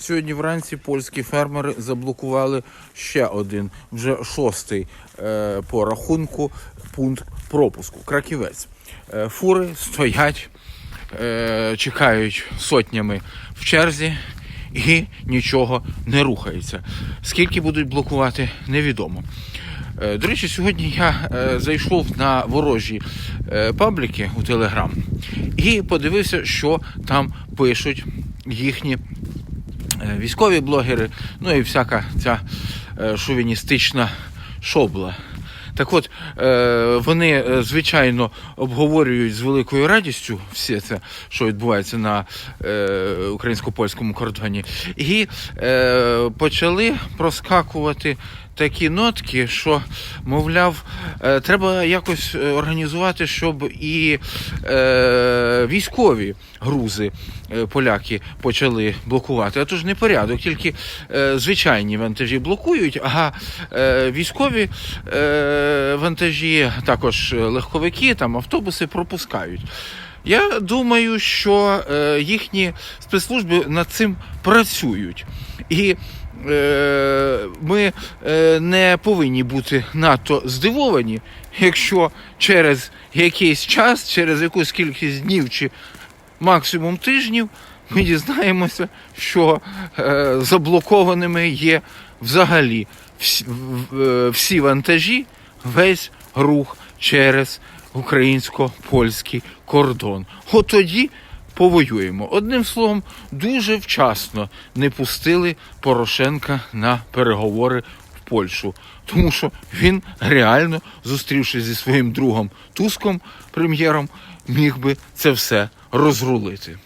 Сьогодні вранці польські фермери заблокували ще один, вже шостий е, по рахунку пункт пропуску. Краківець. Е, фури стоять, е, чекають сотнями в черзі і нічого не рухається. Скільки будуть блокувати, невідомо. Е, До речі, сьогодні я е, зайшов на ворожі е, пабліки у Телеграм і подивився, що там пишуть їхні військові блогери, ну і всяка ця е, шовіністична шобла. Так от, е, вони, е, звичайно, обговорюють з великою радістю все це, що відбувається на е, українсько-польському кордоні, і е, почали проскакувати такі нотки, що, мовляв, е, треба якось е, організувати, щоб і е, військові грузи е, поляки почали блокувати. А то ж не порядок, тільки е, звичайні вантажі блокують, а е, військові е, вантажі, також легковики, там автобуси пропускають. Я думаю, що е, їхні спецслужби над цим працюють. І е, ми е, не повинні бути надто здивовані, якщо через якийсь час, через якусь кількість днів чи максимум тижнів, ми дізнаємося, що заблокованими є взагалі всі вантажі, весь рух через українсько-польський кордон. От тоді повоюємо. Одним словом, дуже вчасно не пустили Порошенка на переговори в Польщу, тому що він реально, зустрівшись зі своїм другом Туском, прем'єром, міг би це все розрулити.